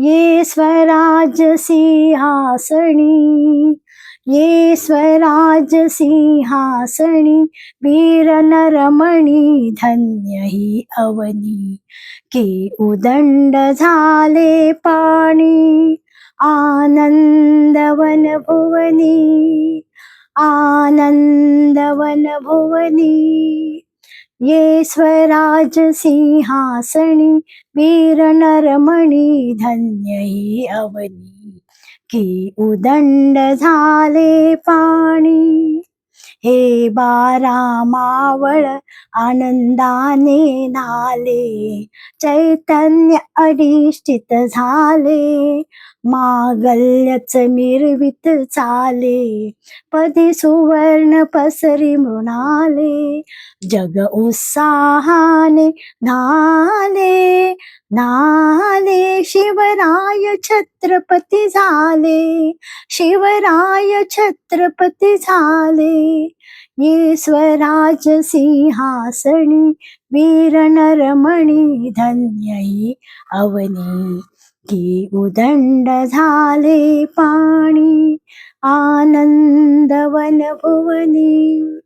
ये स्वराज सिंहासणी ये स्वराज सिंहासणी वीर नरमणी धन्य ही अवनी की उदंड झाले पाणी आनंदवन भुवनी आनंदवन भुवनी. ये स्वराज सिंहासनी वीर नरमणी धन्य ही अवनी की उदंड झाले पाणी. हे बारा मावळ आनंदाने नाले चैतन्य अधिष्ठित झाले मागल्यच मिरवित चाले पदी सुवर्ण पसरी मृणाले जग उत्साहाने धाले नाले शिवराय छत्रपती झाले शिवराय छत्रपती झाले. ये स्वराज सिंहासणी वीर नरमणी धन्यई अवनी. की उदंड झाले पाणी आनंदवन भुवनी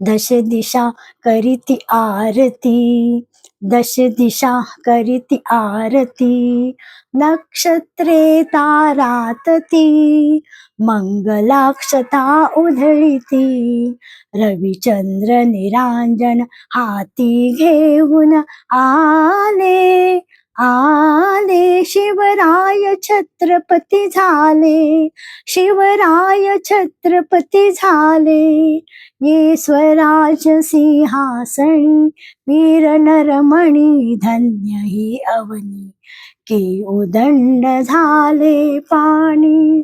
दश दिशा करीती आरती दश दिशा करीती आरती नक्षत्रे तारातती मंगलाक्षता उधळीती रविचंद्र निरांजन हाती घेऊन आले आ झाले शिवराय छत्रपती झाले. शिवराय छत्रपती झाले. ये स्वराज सिंहासणी वीर नरमणी धन्य ही अवनी. की उदंड झाले पाणी.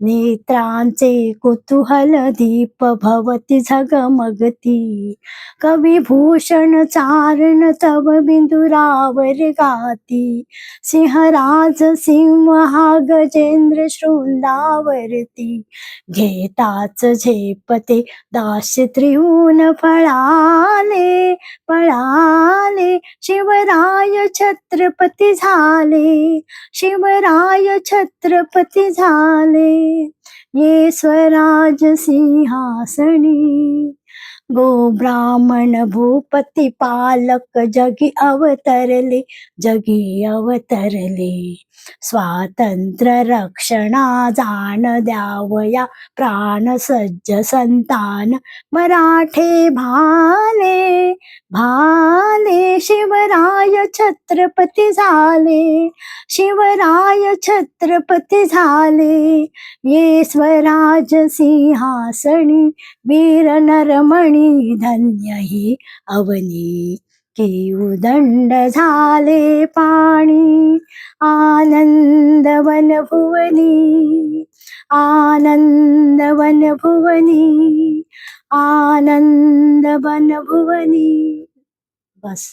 नेत्रांचे कुतूहल दीप भवती झगमगती. कविभूषण चारण तव बिंदुरावर गाती. सिंहराज सिंह गजेंद्र शृंदावरती. घेताच झेपते दास त्रिहून फळाले पळाले शिवराय छत्रपती झाले शिवराय छत्रपती झाले. ये स्वराज सिंहासणी गो ब्राह्मण भूपती पालक जगी अवतरले जगी अवतरले स्वातंत्र्य रक्षणा जाण द्यावया प्राण सज्ज संतान मराठे भाले। भाले शिवराय छत्रपती झाले. शिवराय छत्रपती झाले. ये स्वराज सिंहासणी वीर नरमणी धन्य ही अवनी. की उदंड झाले पाणी आनंदवन भुवनी. आनंदवन भुवनी आनंदवन भुवनी बस.